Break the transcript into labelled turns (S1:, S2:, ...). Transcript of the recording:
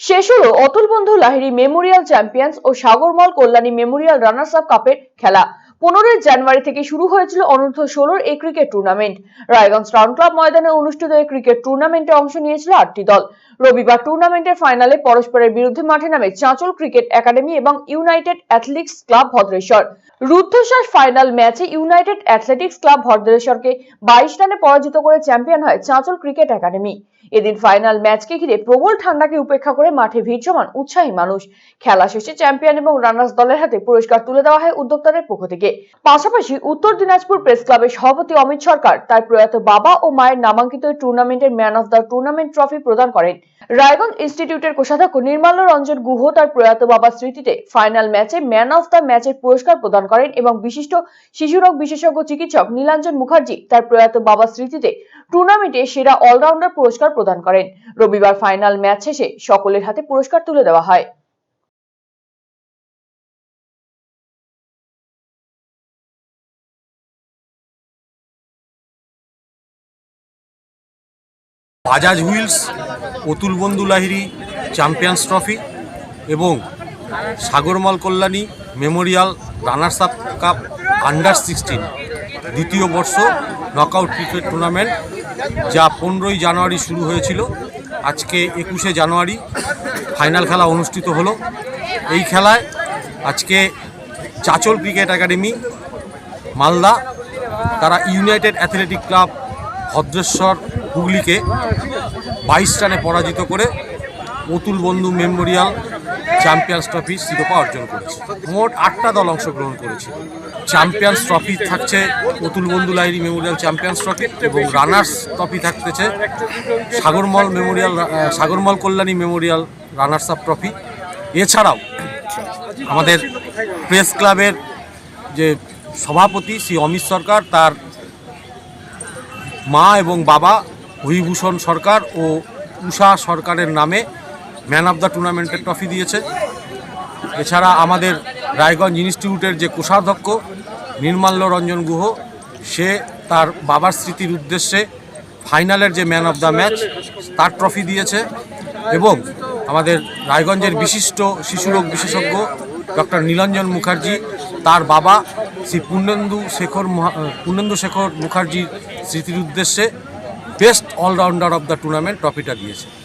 S1: শেষ হলো Atul Bandhu Lahiri memorial champions ও Sagarmal Kalyani memorial runners up কাপের খেলা। পনেরোই জানুয়ারি থেকে শুরু হয়েছিল অনূর্ধ্ব ষোলোর এই cricket tournament Raiganj town club ময়দানে অনুষ্ঠিত এই ক্রিকেট টুর্নামেন্টে অংশ নিয়েছিল আটটি দল। রবিবার টুর্নামেন্টের ফাইনালে পরস্পরের বিরুদ্ধে মাঠে নামে চাঁচল ক্রিকেট একাডেমি এবং ইউনাইটেড অ্যাথলেটিক্স ক্লাব ভদ্রেশ্বর। রুদ্ধশ্বাস ফাইনাল ম্যাচে ইউনাইটেড অ্যাথলেটিক্স ক্লাব ভদ্রেশ্বরকে বাইশ রানে পরাজিত করে চ্যাম্পিয়ন হয় চাঁচল ক্রিকেট একাডেমি। এদিন ফাইনাল ম্যাচকে ঘিরে প্রবল ঠান্ডাকে উপেক্ষা করে মাঠে ভিড় জমান উৎসাহী মানুষ। খেলা শেষে চ্যাম্পিয়ন এবং রানার্স দলের হাতে পুরস্কার তুলে দেওয়া হয় উদ্যোক্তাদের পক্ষ থেকে। পাশাপাশি উত্তর দিনাজপুর প্রেস ক্লাবের সভাপতি অমিত সরকার তার প্রয়াত বাবা ও মায়ের নামাঙ্কিত টুর্নামেন্টের man of the tournament trophy প্রদান করেন। রায়গঞ্জ ইনস্টিটিউটের কোষাধ্যক্ষ নির্মাল্য রঞ্জন গুহ তার প্রয়াত বাবার স্মৃতিতে ফাইনাল ম্যাচে ম্যান অফ দ্য ম্যাচের পুরস্কার প্রদান করেন এবং বিশিষ্ট শিশুরোগ বিশেষজ্ঞ চিকিৎসক নীলাঞ্জন মুখার্জি তার প্রয়াত বাবার স্মৃতিতে টুর্নামেন্টে সেরা অলরাউন্ডার পুরস্কার প্রদান করেন। রবিবার ফাইনাল ম্যাচ শেষে সকলের হাতে পুরস্কার তুলে দেওয়া হয়।
S2: Bajaj wheels Atul Bandhu Lahiri champions trophy এবং Sagarmal Kalyani memorial runners up cup under sixteen দ্বিতীয় বর্ষ নকআউট ক্রিকেট টুর্নামেন্ট যা পনেরোই জানুয়ারি শুরু হয়েছিল। আজকে একুশে জানুয়ারি ফাইনাল খেলা অনুষ্ঠিত হলো। এই খেলায় আজকে চাচল ক্রিকেট একাডেমি, মালদা, তারা ইউনাইটেড অ্যাথলেটিক ক্লাব ভদ্রেশ্বর হুগলিকে বাইশ রানে পরাজিত করে অতুল বন্ধু মেমোরিয়াল চ্যাম্পিয়ন্স ট্রফি শিরোপা অর্জন করেছে। মোট আটটা দল অংশগ্রহণ করেছে। চ্যাম্পিয়ন্স ট্রফি থাকছে Atul Bandhu Lahiri memorial champions trophy এবং রানার্স ট্রফি থাকতেছে Sagarmal memorial Sagarmal Kalyani memorial runners up trophy. এছাড়াও আমাদের প্রেস ক্লাবের যে সভাপতি শ্রী অমিত সরকার, তার মা এবং বাবা হরিভূষণ সরকার ও উষা সরকারের নামে ম্যান অফ দ্য টুর্নামেন্টের ট্রফি দিয়েছে। এছাড়া আমাদের রায়গঞ্জ ইনস্টিটিউটের যে কোষাধ্যক্ষ নির্মাল্য রঞ্জন গুহ, সে তার বাবার স্মৃতির উদ্দেশ্যে ফাইনালের যে ম্যান অফ দ্য ম্যাচ, তার ট্রফি দিয়েছে এবং আমাদের রায়গঞ্জের বিশিষ্ট শিশুরোগ বিশেষজ্ঞ ডক্টর নীলঞ্জন মুখার্জি, তার বাবা শ্রী পূর্ণেন্দু শেখর পূর্ণেন্দু শেখর মুখার্জির স্মৃতির উদ্দেশ্যে best allrounder of the tournament ট্রফিটা দিয়েছে।